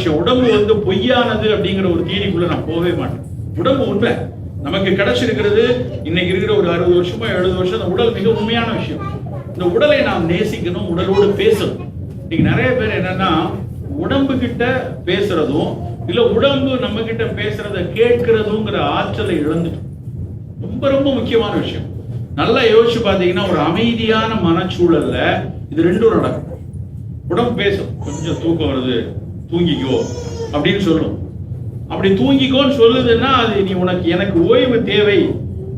விஷயம். உடம்பு வந்து பொய்யானது அப்படிங்கிற ஒரு தீனிக்குள்ள நான் போகவே மாட்டேன். உடம்பு உண்மை. நமக்கு கிடைச்சிருக்கிறது இன்னைக்கு இருக்கிற ஒரு அறுபது வருஷமா எழுபது வருஷம் அந்த உடல் மிக உண்மையான விஷயம். இந்த உடலை நாம் நேசிக்கணும் உடலோடு பேசணும். இன்னைக்கு நிறைய பேர் என்னன்னா உடம்பு கிட்ட பேசுறதும் இல்ல உடம்பு நம்ம கிட்ட பேசுறத கேட்கிறதுங்கிற ஆற்றலை இழந்துட்டோம். ரொம்ப ரொம்ப முக்கியமான விஷயம். நல்லா யோசிச்சு பார்த்தீங்கன்னா ஒரு அமைதியான மனச்சூழல்ல இது ரெண்டும் நடக்கும். உடம்பு பேசும். கொஞ்சம் தூக்கம் வருது. தூங்கிக்கோ. அப்படின்னு சொல்லும் அப்படி தூங்கிக்கோன்னு சொல்லுதுன்னா அது நீ உனக்கு எனக்கு ஓய்வு தேவை.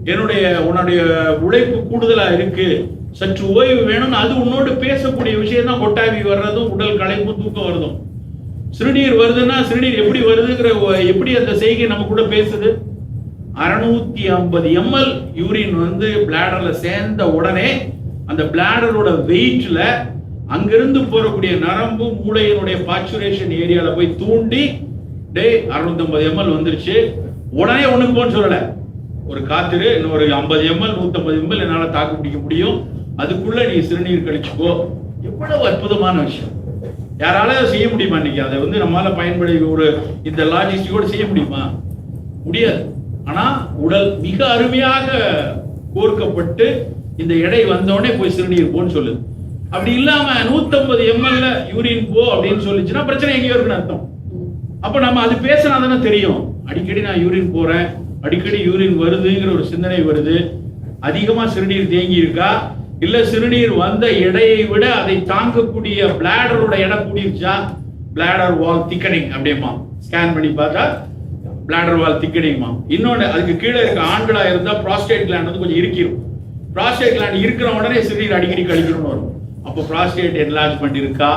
என்னுடைய உன்னுடைய உழைப்பு கூடுதலா இருக்கு. சற்று ஓய்வு வேணும்னு அது உன்னோடு பேசக்கூடிய விஷயம் தான் கொட்டாவி வர்றதும் உடல் களைப்பும் தூக்கம் வருதும். சிறுநீர் வருதுன்னா சிறுநீர் எப்படி வருதுங்கிற எப்படி அந்த செய்கை நம்ம கூட பேசுது? அறுநூத்தி ஐம்பது எம்எல் யூரின் வந்து பிளாடர்ல சேர்ந்த உடனே அந்த பிளாடரோட வெயிட்ல அங்கிருந்து போறக்கூடிய நரம்பு மூளையினுடைய பாச்சுரேஷன் ஏரியால போய் தூண்டி டே 650 ஐம்பது எம்எல் வந்துருச்சு. உடனே ஒண்ணுக்கு போன்னு சொல்லல. ஒரு காத்திரு இன்னொரு ஐம்பது எம்எல் நூத்தம்பது எம்எல் என்னால தாக்கு பிடிக்க முடியும். அதுக்குள்ள நீ சிறுநீர் கழிச்சுக்கோ. எவ்வளவு அற்புதமான விஷயம். யாரால அதை செய்ய முடியுமா இன்னைக்கு? அதை வந்து நம்மளால பயன்படுத்தி ஒரு இந்த லாஜிஸ்டிக்கோட செய்ய முடியுமா? முடியாது. ஆனா உடல் மிக அருமையாக கோர்க்கப்பட்டு இந்த எடை வந்தோடனே போய் சிறுநீர் போன்னு சொல்லுது. அப்படி இல்லாம 150 எம்எல்ல யூரின் போ அப்படின்னு சொல்லிச்சுன்னா பிரச்சனை எங்கேயோ இருக்குன்னு அர்த்தம். அப்ப நம்ம அது பேசினா தானே தெரியும். அடிக்கடி நான் யூரின் போறேன் அடிக்கடி யூரின் வருதுங்கிற ஒரு சிந்தனை வருது. அதிகமா சிறுநீர் தேங்கி இருக்கா இல்ல சிறுநீர் வந்த எடையை விட அதை தாங்கக்கூடிய பிளாடரோட எடை கூடிருச்சா? பிளாடர் வால் திக்கனிங் அப்படியேமா ஸ்கேன் பண்ணி பார்த்தா பிளாடர் வால் திக்கனிங்மா இன்னொன்னு அதுக்கு கீழே இருக்க ஆண்களா இருந்தா ப்ராஸ்டேட் கிளாண்ட் வந்து கொஞ்சம் இருக்கிரும் ப்ராஸ்டேட் கிளாண்ட் இருக்கிற உடனே சிறுநீர் அடிக்கடி கழிக்கணும்னு வரும். அப்போ ப்ராஸ்டேட் என்லார்ஜ்மெண்ட் இருக்கா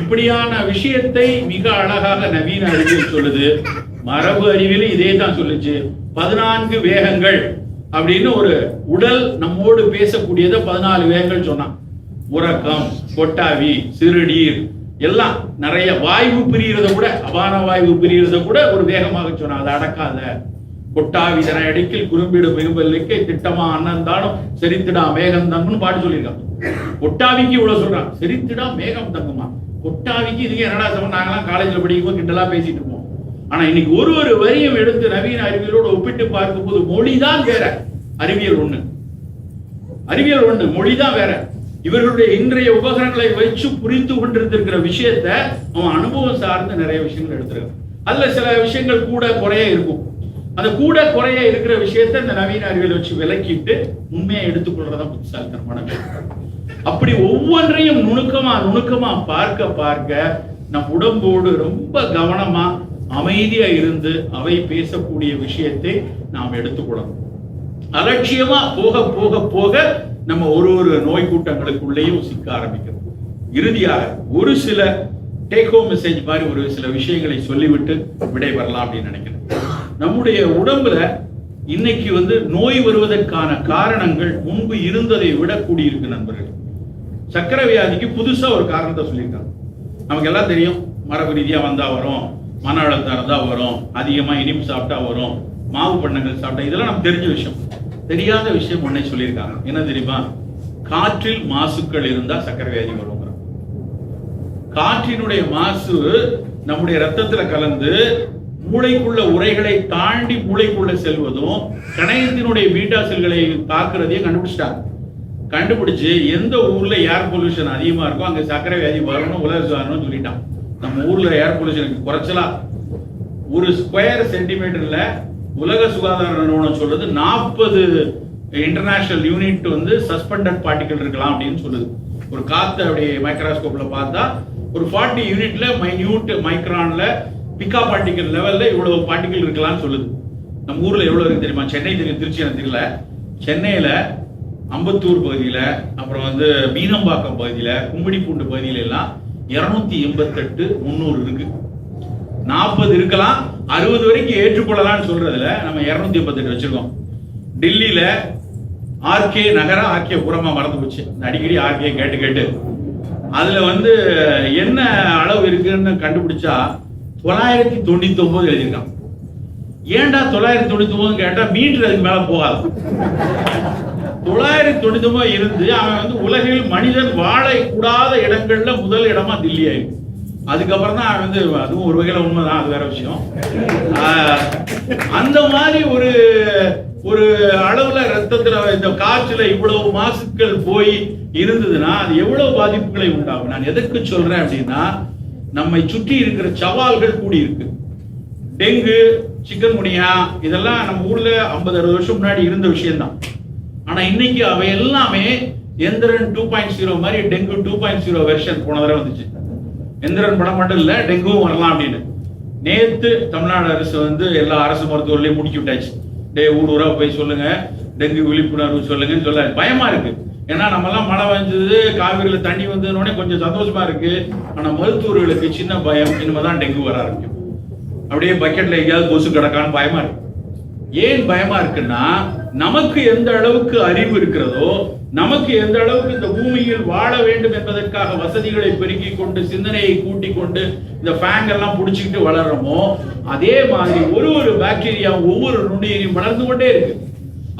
இப்படியான விஷயத்தை மிக அழகாக நவீன அறிவியல் சொல்லுது. மரபு அறிவியல் இதே தான் சொல்லுச்சு. பதினான்கு வேகங்கள் அப்படின்னு ஒரு உடல் நம்மோடு பேசக்கூடியதை பதினாலு வேகங்கள் சொன்னான். உறக்கம் கொட்டாவி சிறுநீர் எல்லாம் நிறைய வாய்வு பிரியறத கூட அபான வாய்வு பிரியறத கூட ஒரு வேகமாக சொன்னான். அதை அடக்காத. கொட்டாவி இதனை அடிக்கில் குறும்பிடு மிகுபல்லிக்கை திட்டமா அண்ணந்தானும் செரித்திடா மேகம் தங்கும்னு பாட்டு சொல்லியிருக்கான். கொட்டாவிக்கு இவ்வளவு சொல்றான். செரித்திடா மேகம் தங்குமா? கொட்டாவிக்கு இதுக்கு என்னடா சமம்? நாங்களாம் காலேஜ்ல படிக்கும்போது கிண்டலா பேசிட்டு இருப்போம். ஆனா இன்னைக்கு ஒரு ஒரு வரியும் எடுத்து நவீன அறிவியலோடு ஒப்பிட்டு பார்க்கும்போது மொழிதான் வேற. அறிவியல் ஒண்ணு. அறிவியல் ஒண்ணு மொழிதான் வேற. இவர்களுடைய இன்றைய உபகரணங்களை வச்சு புரிந்து கொண்டிருந்திருக்கிற விஷயத்த அவன் அனுபவம் சார்ந்து நிறைய விஷயங்கள் எடுத்துருக்கான். அதுல சில விஷயங்கள் கூட குறைய இருக்கும். அந்த கூட குறைய இருக்கிற விஷயத்த இந்த நவீன அறிவியல் வச்சு விலக்கிட்டு உண்மையை எடுத்துக்கொள்றதா புத்திசாலித்தனமான விஷயம் அப்படி ஒவ்வொன்றையும் நுணுக்கமா நுணுக்கமா பார்க்க பார்க்க நம் உடம்போடு ரொம்ப கவனமா அமைதியா இருந்து அவை பேசக்கூடிய விஷயத்தை நாம் எடுத்துக்கொள்ளணும். அலட்சியமா போக போக போக நம்ம ஒரு ஒரு நோய் கூட்டங்களுக்குள்ளேயும் சிக்க ஆரம்பிக்கிறோம். இறுதியாக ஒரு சில டேக் ஹோம் மெசேஜ் மாதிரி ஒரு சில விஷயங்களை சொல்லிவிட்டு விடைபெறலாம் அப்படின்னு நினைக்கிறேன். நம்முடைய உடம்புல இன்னைக்கு வந்து நோய் வருவதற்கான காரணங்கள் முன்பு இருந்ததை விட கூடியிருக்கு நண்பர்கள். சக்கரை வியாதிக்கு புதுசா ஒரு காரணத்தை சொல்லியிருக்காங்க. நமக்கு எல்லாம் தெரியும் மரபு ரீதியா வந்தா வரும் மன அழுத்தம் இருந்தா வரும் அதிகமா இனிப்பு சாப்பிட்டா வரும் மாவு பண்ணங்கள் சாப்பிட்டா இதெல்லாம் நமக்கு தெரிஞ்ச விஷயம். தெரியாத விஷயம் ஒன்னே சொல்லியிருக்காங்க. என்ன தெரியுமா? காற்றில் மாசுக்கள் இருந்தா சக்கரை வியாதி வரும் காற்றினுடைய மாசு நம்முடைய ரத்தத்துல கலந்து மூளைக்குள்ள உரைகளை தாண்டி மூளைக்குள்ள செல்வதும் கணையத்தினுடைய பீட்டா செல்களை தாக்குறதையும் கண்டுபிடிச்சிட்டாங்க. கண்டுபிடிச்சு எந்த ஊர்ல ஏர் பொல்யூஷன் அதிகமா இருக்கோ அங்க சக்கரை வியாதி வரணும் உலக சுகாதாரம் சொல்லிட்டான். நம்ம ஊர்ல ஏர் பொல்யூஷனுக்கு குறைச்சலா. ஒரு ஸ்கொயர் சென்டிமீட்டர்ல உலக சுகாதார நிறுவனம் சொல்றது நாற்பது இன்டர்நேஷனல் யூனிட் வந்து சஸ்பெண்டட் பார்ட்டிகல் இருக்கலாம் அப்படின்னு சொல்லுது. ஒரு காத்து அப்படி மைக்ரோஸ்கோப்ல பார்த்தா ஒரு ஃபார்ட்டி யூனிட்ல மைன்யூட் மைக்ரான்ல பிக்கா பார்ட்டிக்கல் லெவலில் இவ்வளோ பார்ட்டிக்கல் இருக்கலாம்னு சொல்லுது. நம்ம ஊரில் எவ்வளோ இருக்கு தெரியுமா? சென்னை தெரியும் திருச்சி எனக்கு தெரியல. சென்னையில் அம்பத்தூர் பகுதியில் அப்புறம் வந்து மீனம்பாக்கம் பகுதியில் கும்மிடிப்பூண்டு பகுதியில எல்லாம் இரநூத்தி எண்பத்தெட்டு முந்நூறு இருக்கு. நாற்பது இருக்கலாம் அறுபது வரைக்கும் ஏற்றுக்கொள்ளலாம்னு சொல்றதுல நம்ம இரநூத்தி எண்பத்தெட்டு வச்சிருக்கோம். டெல்லியில ஆர்கே நகரம் ஆர்கே புறமா மறந்து போச்சு. அடிக்கடி ஆர்கே கேட்டு கேட்டு. அதுல வந்து என்ன அளவு இருக்குன்னு கண்டுபிடிச்சா தொள்ளாயிரத்தி தொண்ணூத்தி ஒன்பது எழுதியிருக்கான். ஏன்டா தொள்ளாயிரத்தி தொண்ணூத்தி ஒன்பது கேட்டா மீட்டர் அதுக்கு மேல போகாது. தொள்ளாயிரத்தி தொண்ணூத்தி ஒன்பது இருந்து அவன் வந்து உலகில் மனிதன் வாழக்கூடாத இடங்கள்ல முதல் இடமா தில்லி ஆயிருக்கு அதுக்கப்புறம் தான் வந்து அதுவும் ஒரு வகையில உண்மைதான் அது வேற விஷயம். ஆஹ், அந்த மாதிரி ஒரு ஒரு அளவுல ரத்தத்துல இந்த காற்றுல இவ்வளவு மாசுக்கள் போய் இருந்ததுன்னா அது எவ்வளவு பாதிப்புகளை உண்டாகும்? நான் எதற்கு சொல்றேன் அப்படின்னா நம்மை சுற்றி இருக்கிற சவால்கள் கூடி இருக்கு டெங்கு சிக்கன் குனியா இதெல்லாம் நம்ம ஊர்ல 50 அறுபது வருஷம் முன்னாடி இருந்த விஷயம்தான். ஆனா இன்னைக்கு அவை எல்லாமே எந்திரன் டூ பாயிண்ட் ஜீரோ மாதிரி dengue two point zero version போன தடவை வந்துச்சு. எந்திரன் படம் மட்டும் இல்ல டெங்குவும் வரலாம் அப்படின்னு. நேத்து தமிழ்நாடு அரசு வந்து எல்லா அரசு மருத்துவர்களையும் முடிக்கி விட்டாச்சு. டே ஊர் ஊரா போய் சொல்லுங்க டெங்கு விழிப்புணர்வு சொல்லுங்கன்னு சொல்ல பயமா இருக்கு. ஏன்னா நம்ம எல்லாம் மழை வந்தது காவிரியில் தண்ணி வந்ததுனோடனே கொஞ்சம் சந்தோஷமா இருக்கு. ஆனா மருத்துவர்களுக்கு சின்ன பயம் இனிமேதான் டெங்கு வர ஆரம்பிக்கும். அப்படியே பக்கெட்ல எங்கேயாவது கொசு கிடக்கான்னு பயமா இருக்கு. ஏன் பயமா இருக்குன்னா நமக்கு எந்த அளவுக்கு அறிவு இருக்கிறதோ நமக்கு எந்த அளவுக்கு இந்த பூமியில் வாழ வேண்டும் என்பதற்காக வசதிகளை பெருக்கி கொண்டு சிந்தனையை கூட்டி கொண்டு இந்த ஃபேங் எல்லாம் பிடிச்சிக்கிட்டு வளர்றோமோ அதே மாதிரி ஒரு ஒரு பாக்டீரியா ஒவ்வொரு நுண்ணுயிரியும் வளர்ந்து கொண்டே இருக்கு.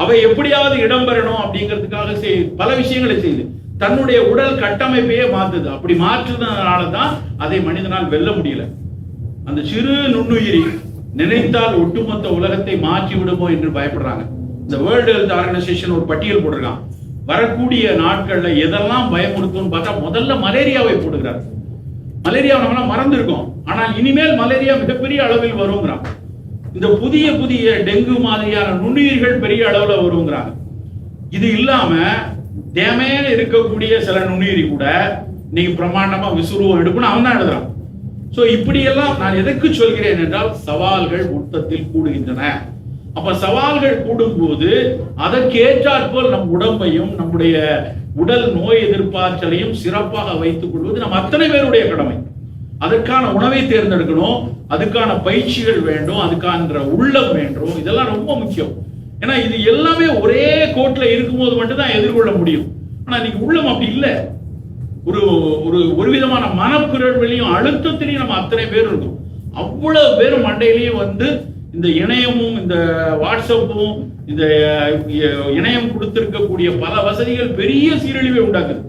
அவை எப்படியாவது இடம் பெறணும் அப்படிங்கிறதுக்காக செய் பல விஷயங்களை செய்யுது தன்னுடைய உடல் கட்டமைப்பையே மாத்துது. அப்படி மாற்றுனதுனால தான் அதை மனிதனால் வெல்ல முடியல. அந்த சிறு நுண்ணுயிரி நினைத்தால் ஒட்டுமொத்த உலகத்தை மாற்றி விடுமோ என்று பயப்படுறாங்க. இந்த வேர்ல்டு ஹெல்த் ஆர்கனைசேஷன் ஒரு பட்டியல் போட்டிருக்கான். வரக்கூடிய நாட்கள்ல எதெல்லாம் பயமுறுத்தும்னு பார்த்தா முதல்ல மலேரியாவை போடுகிறார். மலேரியா நம்மளாம் மறந்துருக்கோம். ஆனால் இனிமேல் மலேரியா மிகப்பெரிய அளவில் வருங்கிறான். இந்த புதிய புதிய டெங்கு மாதிரியான நுண்ணுயிர்கள் பெரிய அளவில் வருங்கிறாங்க. இது இல்லாம தேமையில இருக்கக்கூடிய சில நுண்ணுயிரி கூட இன்னைக்கு பிரமாண்டமா விசுருவம் எடுக்கணும் அவன் தான் எழுதுறான். ஸோ இப்படியெல்லாம் நான் எதற்கு சொல்கிறேன் என்றால் சவால்கள் மொத்தத்தில் கூடுகின்றன. அப்ப சவால்கள் கூடும்போது அதற்கு ஏற்றாற்போல் நம் உடம்பையும் நம்முடைய உடல் நோய் எதிர்ப்பாற்றலையும் சிறப்பாக வைத்துக் கொள்வது நம் அத்தனை பேருடைய கடமை. அதற்கான உணவை தேர்ந்தெடுக்கணும் அதுக்கான பயிற்சிகள் வேண்டும் அதுக்கான உள்ளம் வேண்டும். இதெல்லாம் ரொம்ப முக்கியம். ஏன்னா இது எல்லாமே ஒரே கோட்டில் இருக்கும்போது மட்டும்தான் எதிர்கொள்ள முடியும். ஆனா இன்னைக்கு உள்ளம் அப்படி இல்லை. ஒரு ஒரு ஒரு விதமான மனப்பிறழ்விலையும் அழுத்தத்திலையும் நம்ம அத்தனை பேர் இருக்கோம். அவ்வளவு பேர் மண்டையிலையும் வந்து இந்த இணையமும் இந்த வாட்ஸ்அப்பும் இந்த இணையம் கொடுத்திருக்கக்கூடிய பல வசதிகள் பெரிய சீரழிவை உண்டாக்குது.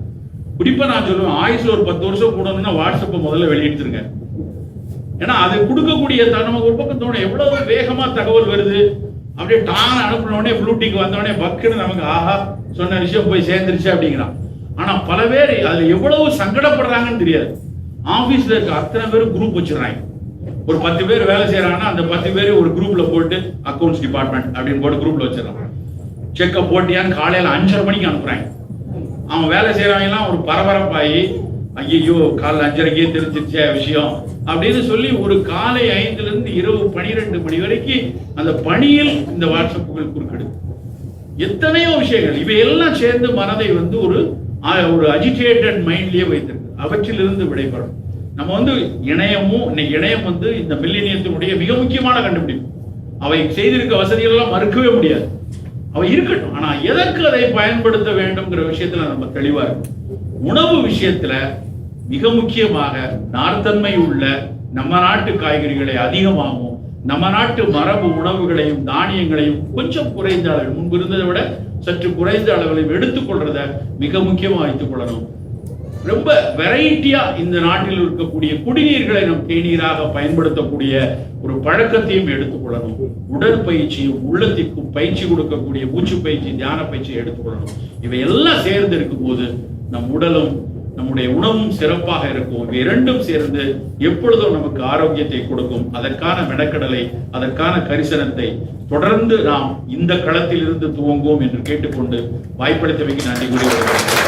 குறிப்பா நான் சொல்லுவேன். ஆயுசு ஒரு பத்து வருஷம் கூடணும்னா வாட்ஸ்அப்பை முதல்ல வெளியிடுத்துருங்க ஏன்னா அது கொடுக்கக்கூடிய தனம ஒரு பக்கம் தோணும் எவ்வளவு வேகமா தகவல் வருது. அப்படியே டான் அனுப்பினோடனே உடனே வந்தோடனே வந்த உடனே பக்குன்னு நமக்கு ஆஹா சொன்ன விஷயம் போய் சேர்ந்துருச்சு அப்படிங்கிறான். ஆனா பல பேர் அதுல எவ்வளவு சங்கடப்படுறாங்கன்னு தெரியாது. ஆபீஸ்ல இருக்க அத்தனை பேரும் குரூப் வச்சிடறாங்க. ஒரு பத்து பேர் வேலை செய்யறாங்கன்னா அந்த பத்து பேர் ஒரு குரூப்ல போட்டு அக்கௌண்ட்ஸ் டிபார்ட்மெண்ட் அப்படின்னு போட்டு குரூப்ல வச்சிடறான். செக்கை போட்டியான்னு காலையில அஞ்சரை மணிக்கு அனுப்புறாங்க. அவன் வேலை செய்கிறவங்கலாம் ஒரு பரபரப்பாகி ஐயோ காலைல அஞ்சரைக்கே தெரிஞ்சிருச்சே விஷயம். அப்படின்னு சொல்லி ஒரு காலை ஐந்துல இருந்து இரவு பனிரெண்டு மணி வரைக்கும் அந்த பணியில் இந்த வாட்ஸ்அப்புகள் குறுக்கிடுது. எத்தனையோ விஷயங்கள். இவையெல்லாம் சேர்ந்து மனதை வந்து ஒரு ஒரு அஜிடேட்டட் மைண்ட்லயே வைத்திருக்கு அவற்றிலிருந்து விடைபெறும். நம்ம வந்து இணையமும் இன்னைக்கு இணையம் வந்து இந்த மில்லினியத்தினுடைய மிக முக்கியமான கண்டுபிடிப்பு. அவை செய்திருக்க வசதிகள் எல்லாம் மறுக்கவே முடியாது. அவை இருக்கட்டும். ஆனா எதற்கு அதை பயன்படுத்த வேண்டும்ங்கிற விஷயத்துல நம்ம தெளிவா இருக்கும். உணவு விஷயத்துல மிக முக்கியமாக நார்த்தன்மை உள்ள நம்ம நாட்டு காய்கறிகளை அதிகமாகவும் நம்ம நாட்டு மரபு உணவுகளையும் தானியங்களையும் கொஞ்சம் குறைந்த அளவில் முன்பு இருந்ததை விட சற்று குறைந்த அளவில் எடுத்துக்கொள்றத மிக முக்கியமாக வைத்துக் கொள்ளணும். ரொம்ப வெரைட்டியா இந்த நாட்டில் இருக்கக்கூடிய குடிநீர்களை நம் தேநீராக பயன்படுத்தக்கூடிய ஒரு பழக்கத்தையும் எடுத்துக்கொள்ளணும். உடற்பயிற்சியும் உள்ளத்திற்கும் பயிற்சி கொடுக்கக்கூடிய மூச்சு பயிற்சி தியான பயிற்சியை எடுத்துக்கொள்ளணும். இவை எல்லாம் சேர்ந்து இருக்கும்போது நம் உடலும் நம்முடைய உணவும் சிறப்பாக இருக்கும். இவை இரண்டும் சேர்ந்து எப்பொழுதும் நமக்கு ஆரோக்கியத்தை கொடுக்கும். அதற்கான மெனக்கடலை அதற்கான கரிசனத்தை தொடர்ந்து நாம் இந்த களத்திலிருந்து துவங்குவோம் என்று கேட்டுக்கொண்டு வாய்ப்பளித்தமைக்கு நன்றி கூறி வருகிறேன்